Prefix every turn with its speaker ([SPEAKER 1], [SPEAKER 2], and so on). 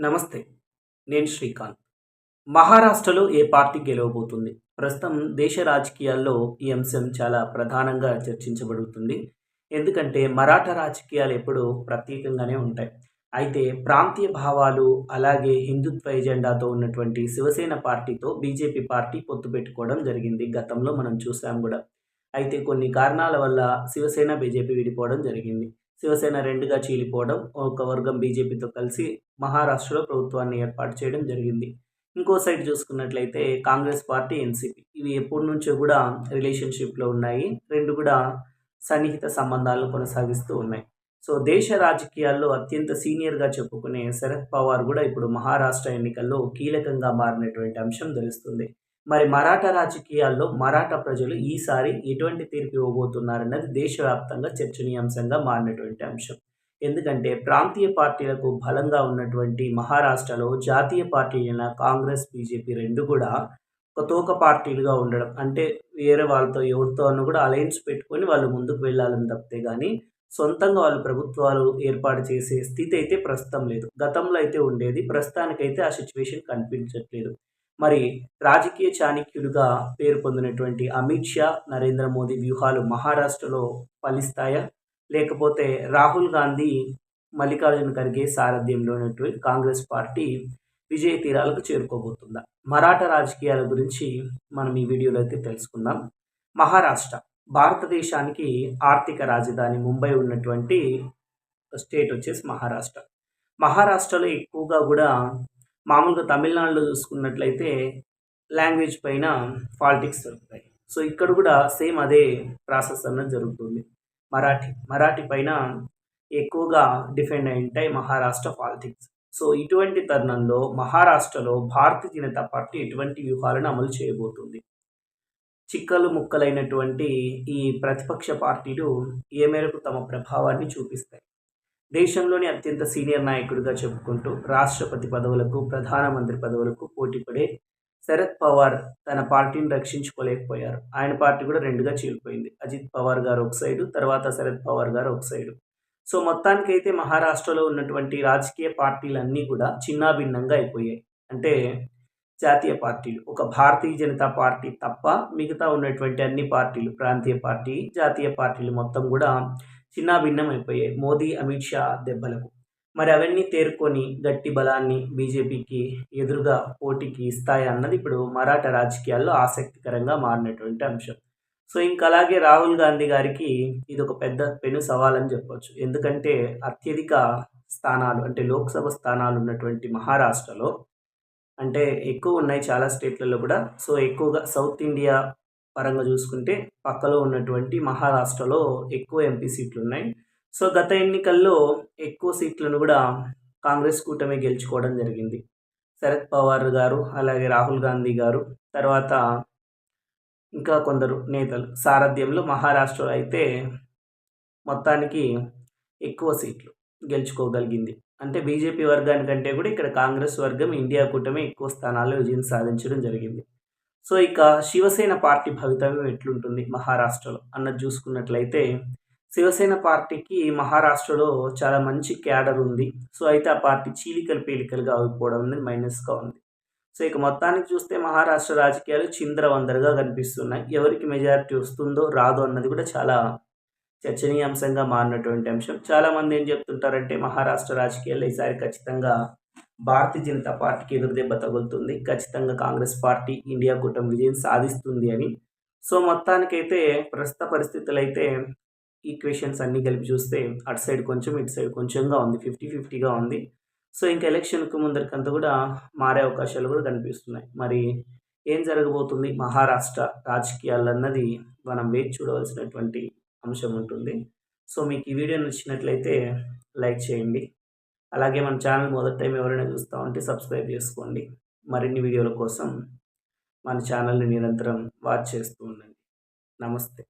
[SPEAKER 1] నమస్తే నేను శ్రీకాంత్. మహారాష్ట్రలో ఏ పార్టీ గెలవబోతుంది? ప్రస్తుతం దేశ రాజకీయాల్లో ఈ అంశం చాలా ప్రధానంగా చర్చించబడుతుంది. ఎందుకంటే మరాఠా రాజకీయాలు ఎప్పుడూ ప్రత్యేకంగానే ఉంటాయి. అయితే ప్రాంతీయ భావాలు అలాగే హిందుత్వ ఎజెండాతో ఉన్నటువంటి శివసేన పార్టీతో బీజేపీ పార్టీ పొత్తు పెట్టుకోవడం జరిగింది గతంలో మనం చూసాం కూడా. అయితే కొన్ని కారణాల వల్ల శివసేన బీజేపీ విడిపోవడం జరిగింది. శివసేన రెండుగా చీలిపోవడం ఒక వర్గం బీజేపీతో కలిసి మహారాష్ట్రలో ప్రభుత్వాన్ని ఏర్పాటు చేయడం జరిగింది. ఇంకో సైడ్ చూసుకున్నట్లయితే కాంగ్రెస్ పార్టీ ఎన్సీపీ. ఇవి ఎప్పటి నుంచో కూడా రిలేషన్షిప్లో ఉన్నాయి. రెండు కూడా సన్నిహిత సంబంధాలను కొనసాగిస్తూ ఉన్నాయి. సో దేశ రాజకీయాల్లో అత్యంత సీనియర్గా చెప్పుకునే శరద్ పవార్ కూడా ఇప్పుడు మహారాష్ట్ర ఎన్నికల్లో కీలకంగా మారినటువంటి అంశం తెలుస్తుంది. మరి మరాఠా రాజకీయాల్లో మరాఠా ప్రజలు ఈసారి ఎటువంటి తీర్పు ఇవ్వబోతున్నారన్నది దేశవ్యాప్తంగా చర్చనీయాంశంగా మారినటువంటి అంశం. ఎందుకంటే ప్రాంతీయ పార్టీలకు బలంగా ఉన్నటువంటి మహారాష్ట్రలో జాతీయ పార్టీలైన కాంగ్రెస్ బీజేపీ రెండు కూడా ఒక తోక పార్టీలుగా ఉండడం. అంటే వేరే వాళ్ళతో ఎవరితో అన్న కూడా అలయన్స్ పెట్టుకొని వాళ్ళు ముందుకు వెళ్ళాలని తప్పితే కానీ సొంతంగా వాళ్ళు ప్రభుత్వాలు ఏర్పాటు చేసే స్థితి అయితే ప్రస్తుతం లేదు. గతంలో అయితే ఉండేది ప్రస్తుతానికైతే ఆ సిచ్యువేషన్ కనిపించట్లేదు. మరి రాజకీయ చాణక్యులుగా పేరు పొందినటువంటి అమిత్ షా నరేంద్ర మోదీ వ్యూహాలు మహారాష్ట్రలో ఫలిస్తాయా? లేకపోతే రాహుల్ గాంధీ మల్లికార్జున ఖర్గే సారథ్యంలో ఉన్నటువంటి కాంగ్రెస్ పార్టీ విజయ తీరాలకు చేరుకోబోతుందా? మరాఠా రాజకీయాల గురించి మనం ఈ వీడియోలో అయితే తెలుసుకుందాం. మహారాష్ట్ర భారతదేశానికి ఆర్థిక రాజధాని ముంబై ఉన్నటువంటి స్టేట్ వచ్చేసి మహారాష్ట్ర. మహారాష్ట్రలో ఎక్కువగా కూడా మామూలుగా తమిళనాడులో చూసుకున్నట్లయితే లాంగ్వేజ్ పైన పాలిటిక్స్ జరుగుతాయి. సో ఇక్కడ కూడా సేమ్ అదే ప్రాసెస్ అన్నది జరుగుతుంది. మరాఠీ మరాఠీ పైన ఎక్కువగా డిఫెండ్ అయి ఉంటాయి మహారాష్ట్ర పాలిటిక్స్. సో ఇటువంటి తరుణంలో మహారాష్ట్రలో భారతీయ జనతా పార్టీ ఎటువంటి వ్యూహాలను అమలు చేయబోతుంది? చిక్కలు ముక్కలైనటువంటి ఈ ప్రతిపక్ష పార్టీలు ఏ మేరకు తమ ప్రభావాన్ని చూపిస్తాయి? దేశంలోని అత్యంత సీనియర్ నాయకుడిగా చెప్పుకుంటూ రాష్ట్రపతి పదవులకు ప్రధానమంత్రి పదవులకు పోటీపడే శరద్ పవార్ తన పార్టీని రక్షించుకోలేకపోయారు. ఆయన పార్టీ కూడా రెండుగా చీలిపోయింది. అజిత్ పవార్ గారు ఒక సైడు తర్వాత శరద్ పవార్ గారు ఒక సైడు. సో మొత్తానికైతే మహారాష్ట్రలో ఉన్నటువంటి రాజకీయ పార్టీలన్నీ కూడా చిన్నాభిన్నంగా అయిపోయాయి. అంటే జాతీయ పార్టీలు. ఒక భారతీయ జనతా పార్టీ తప్ప మిగతా ఉన్నటువంటి అన్ని పార్టీలు ప్రాంతీయ పార్టీ జాతీయ పార్టీలు మొత్తం కూడా చిన్నాభిన్నం అయిపోయాయి మోదీ అమిత్ షా దెబ్బలకు. మరి అవన్నీ తేరుకొని గట్టి బలాన్ని బీజేపీకి ఎదురుగా పోటీకి ఇస్తాయి అన్నది ఇప్పుడు మరాఠా రాజకీయాల్లో ఆసక్తికరంగా మారినటువంటి అంశం. సో ఇంకా అలాగే రాహుల్ గాంధీ గారికి ఇది ఒక పెద్ద పెను సవాల్ అని చెప్పవచ్చు ఎందుకంటే అత్యధిక స్థానాలు అంటే లోక్సభ స్థానాలు ఉన్నటువంటి మహారాష్ట్రలో అంటే ఎక్కువ ఉన్నాయి చాలా స్టేట్లలో కూడా. సో ఎక్కువగా సౌత్ ఇండియా పరంగా చూసుకుంటే పక్కలో ఉన్నటువంటి మహారాష్ట్రలో ఎక్కువ ఎంపీ సీట్లు ఉన్నాయి సో గత ఎన్నికల్లో ఎక్కువ సీట్లను కూడా కాంగ్రెస్ కూటమి గెలుచుకోవడం జరిగింది. శరద్ పవార్ గారు అలాగే రాహుల్ గాంధీ గారు తర్వాత ఇంకా కొందరు నేతలు. సారథ్యంలో మహారాష్ట్రలో అయితే మొత్తానికి ఎక్కువ సీట్లు గెలుచుకోగలిగింది. అంటే బీజేపీ వర్గానికంటే కూడా ఇక్కడ కాంగ్రెస్ వర్గం ఇండియా కూటమి ఎక్కువ స్థానాల్లో విజయం సాధించడం జరిగింది. సో ఇక శివసేన పార్టీ భవితవ్యం ఎట్లుంటుంది మహారాష్ట్రలో? అన్నది చూసుకున్నట్లయితే శివసేన పార్టీకి మహారాష్ట్రలో చాలా మంచి క్యాడర్ ఉంది. సో అయితే ఆ పార్టీ చీలికలు పీలికలుగా అయిపోవడం అనేది మైనస్గా ఉంది. సో ఇక మొత్తానికి చూస్తే మహారాష్ట్ర రాజకీయాలు చిందరవందరగా కనిపిస్తున్నాయి. ఎవరికి మెజారిటీ వస్తుందో రాదో అన్నది కూడా చాలా చర్చనీయాంశంగా మారినటువంటి అంశం. చాలామంది ఏం చెప్తుంటారంటే మహారాష్ట్ర రాజకీయాల్లో ఈసారి ఖచ్చితంగా భారతీయ జనతా పార్టీకి ఎదురు దెబ్బ తగులుతుంది. ఖచ్చితంగా కాంగ్రెస్ పార్టీ ఇండియా కూటమి విజయం సాధిస్తుంది అని. సో మొత్తానికైతే ప్రస్తుత పరిస్థితులు అయితే ఈక్వేషన్స్ అన్నీ కలిపి చూస్తే అటు సైడ్ కొంచెం ఇటు సైడ్ కొంచెంగా ఉంది. ఫిఫ్టీ ఫిఫ్టీగా ఉంది. సో ఇంకా ఎలక్షన్కు ముందరికంతా కూడా మారే అవకాశాలు కూడా కనిపిస్తున్నాయి. మరి ఏం జరగబోతుంది? మహారాష్ట్ర రాజకీయాలు అన్నది మనం వేచి చూడవలసినటువంటి అంశం ఉంటుంది. సో మీకు ఈ వీడియో నచ్చినట్లయితే లైక్ చేయండి. అలాగే మన ఛానల్ మొదటి టైం ఎవరైనా చూస్తూ ఉంటే సబ్స్క్రైబ్ చేసుకోండి. మరిన్ని వీడియోల కోసం మన ఛానల్ని నిరంతరం వాచ్ చేస్తూ ఉండండి. నమస్తే.